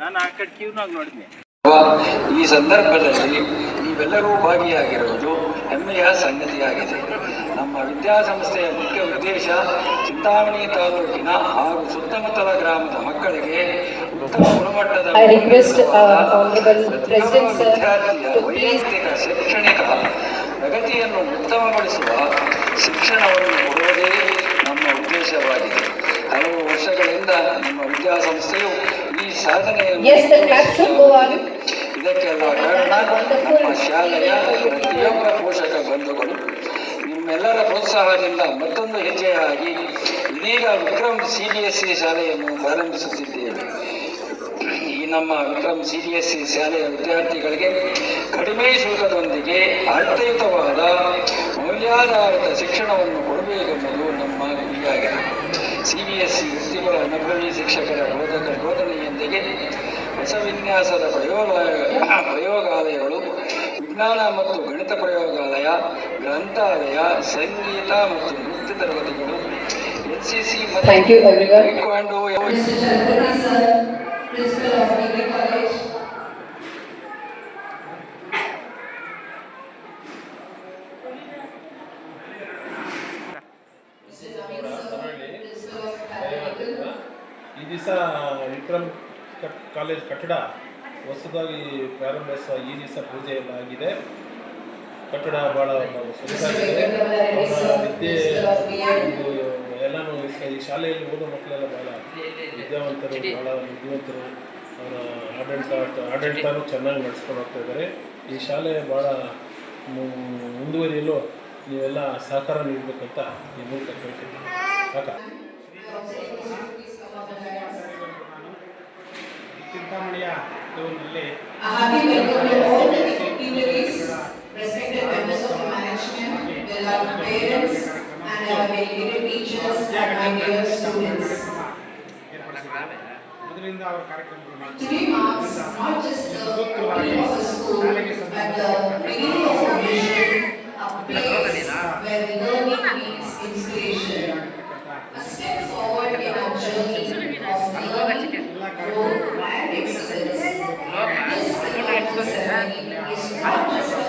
ನಾನು ಆ ಕಡೆ ಕ್ಯೂನಾಗ ನೋಡಿದ್ನಿ. ಈ ಸಂದರ್ಭದಲ್ಲಿ ನೀವೆಲ್ಲರೂ ಭಾಗಿಯಾಗಿರುವುದು ಹೆಮ್ಮೆಯ ಸಂಗತಿಯಾಗಿದೆ. ನಮ್ಮ ವಿದ್ಯಾಸಂಸ್ಥೆಯ ಮುಖ್ಯ ಉದ್ದೇಶ ಚಿಂತಾಮಣಿ ತಾಲೂಕಿನ ಹಾಗೂ ಸುತ್ತಮುತ್ತಲ ಗ್ರಾಮದ ಮಕ್ಕಳಿಗೆ ಉತ್ತಮ ಗುಣಮಟ್ಟದ uh, ವೈಯಕ್ತಿಕ ಶೈಕ್ಷಣಿಕ ಪ್ರಗತಿಯನ್ನು ಉತ್ತಮಗೊಳಿಸುವ ಶಿಕ್ಷಣವನ್ನು ಕೊಡುವುದೇ ನಮ್ಮ ಉದ್ದೇಶವಾಗಿದೆ. ಹಲವು ವರ್ಷಗಳಿಂದ ನಮ್ಮ ವಿದ್ಯಾಸಂಸ್ಥೆಯು ಈ on. ಇದಕ್ಕೆಲ್ಲ ಕಾರಣ ನಮ್ಮ ಶಾಲೆಯ ಪೋಷಕ ಬಂಧುಗಳು ನಿಮ್ಮೆಲ್ಲರ ಪ್ರೋತ್ಸಾಹದಿಂದ ಮತ್ತೊಂದು ಹೆಜ್ಜೆಯಾಗಿ ಇದೀಗ Vikram C B S C ಶಾಲೆಯನ್ನು ಪ್ರಾರಂಭಿಸುತ್ತಿದ್ದೇವೆ ಈ ನಮ್ಮ Vikram C B S C ಶಾಲೆಯ ವಿದ್ಯಾರ್ಥಿಗಳಿಗೆ ಕಡಿಮೆ ಶುಲ್ಕದೊಂದಿಗೆ ಅರ್ಥಯುತವಾದ ಮೌಲ್ಯಾಧಾರಿತ ಶಿಕ್ಷಣವನ್ನು ಕೊಡಬೇಕೆಂಬುದು ನಮ್ಮ ಗುರಿಯಾಗಿದೆ ಸಿ ಬಿ ಎಸ್ ಸಿ ವೃತ್ತಿಪರ ಅನುಭವಿ ಶಿಕ್ಷಕರ ಬೋಧಕ ಬೋಧನೆಯೊಂದಿಗೆ ಹೊಸ ವಿನ್ಯಾಸದ ಪ್ರಯೋಗಾಲಯ ಪ್ರಯೋಗಾಲಯಗಳು ವಿಜ್ಞಾನ ಮತ್ತು ಗಣಿತ ಪ್ರಯೋಗಾಲಯ ಗ್ರಂಥಾಲಯ ಸಂಗೀತ ಮತ್ತು ನೃತ್ಯ ತರಗತಿಗಳು ಎನ್ ಸಿ ಸಿ ಮತ್ತು ಈ ದಿವಸ ವಿಕ್ರಮ್ ಕಾಲೇಜ್ ಕಟ್ಟಡ ಹೊಸದಾಗಿ ಪ್ರಾರಂಭಿಸುವ ಈ ದಿವಸ ಪೂಜೆ ಎಲ್ಲ ಆಗಿದೆ ಕಟ್ಟಡ ಭಾಳ ಸೊಗಸಾಗಿದೆ ವಿದ್ಯೆ ಎಲ್ಲನೂ ಈ ಶಾಲೆಯಲ್ಲಿ ಓದೋ ಮಕ್ಕಳೆಲ್ಲ ಭಾಳ ವಿದ್ಯಾವಂತರು ಭಾಳ ಬುದ್ಧಿವಂತರು. ಅವರ ಆಡಳಿತ ಆಡಳಿತನೂ ಚೆನ್ನಾಗಿ ನಡೆಸ್ಕೊಂಡು ಹೋಗ್ತಾ ಇದ್ದಾರೆ. ಈ ಶಾಲೆ ಭಾಳ ಮುಂದುವರಿಯಲು ನೀವೆಲ್ಲ ಸಹಕಾರ ನೀಡಬೇಕಂತ ಈ ಮೂಲಕ ಕೇಳ್ತೀನಿ. ಸಾಕಾ? ಚಿಂತಾಮಣಿಯ ಟೂರ್ನಲ್ಲಿ ಮೊದಲಿಂದ ಅವರ welcome Yeah.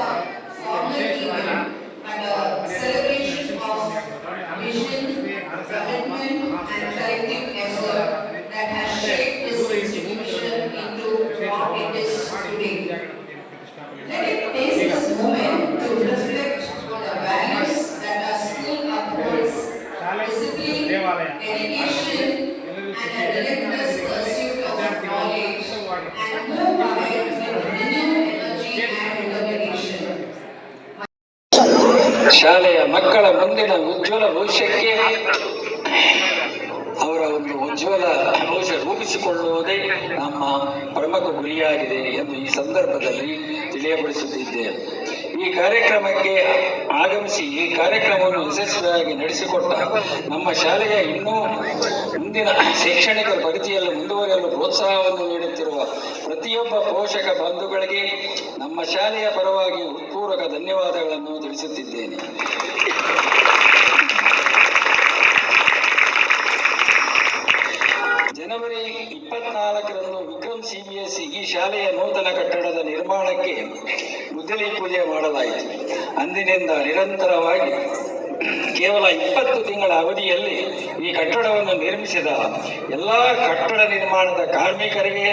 ಶಾಲೆಯ ಮಕ್ಕಳ ಮುಂದಿನ ಉಜ್ವಲ ಭವಿಷ್ಯಕ್ಕೆ ಅವರ ಒಂದು ಉಜ್ವಲ ಭವಿಷ್ಯ ರೂಪಿಸಿಕೊಳ್ಳುವುದೇ ನಮ್ಮ ಪ್ರಮುಖ ಗುರಿಯಾಗಿದೆ ಎಂದು ಈ ಸಂದರ್ಭದಲ್ಲಿ ತಿಳಿಯಪಡಿಸುತ್ತಿದ್ದೇವೆ ಈ ಕಾರ್ಯಕ್ರಮಕ್ಕೆ ಆಗಮಿಸಿ ಈ ಕಾರ್ಯಕ್ರಮವನ್ನು ಯಶಸ್ವಿಯಾಗಿ ನಡೆಸಿಕೊಟ್ಟ ನಮ್ಮ ಶಾಲೆಯ ಇನ್ನೂ ಮುಂದಿನ ಶೈಕ್ಷಣಿಕ ಪ್ರಗತಿಯಲ್ಲಿ ಮುಂದುವರಿಯಲು ಪ್ರೋತ್ಸಾಹವನ್ನು ನೀಡುತ್ತಿರುವ ಪ್ರತಿಯೊಬ್ಬ ಪೋಷಕ ಬಂಧುಗಳಿಗೆ ನಮ್ಮ ಶಾಲೆಯ ಪರವಾಗಿ ಹೃತ್ಪೂರ್ವಕ ಧನ್ಯವಾದಗಳನ್ನು ತಿಳಿಸುತ್ತಿದ್ದೇನೆ. ಶಾಲೆಯ ನೂತನ ಕಟ್ಟಡದ ನಿರ್ಮಾಣಕ್ಕೆ ಗುದ್ದಲಿ ಪೂಜೆ ಮಾಡಲಾಯಿತು. ಅಂದಿನಿಂದ ನಿರಂತರವಾಗಿ ಕೇವಲ ಇಪ್ಪತ್ತು ತಿಂಗಳ ಅವಧಿಯಲ್ಲಿ ಈ ಕಟ್ಟಡವನ್ನು ನಿರ್ಮಿಸಿದ ಎಲ್ಲ ಕಟ್ಟಡ ನಿರ್ಮಾಣದ ಕಾರ್ಮಿಕರಿಗೆ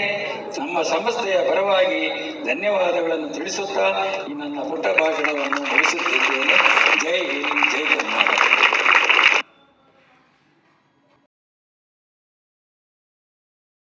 ನಮ್ಮ ಸಂಸ್ಥೆಯ ಪರವಾಗಿ ಧನ್ಯವಾದಗಳನ್ನು ತಿಳಿಸುತ್ತಾ ಈ ನನ್ನ ಪುಟ್ಟ ಭಾಷಣವನ್ನು ಮುಗಿಸುತ್ತೇನೆ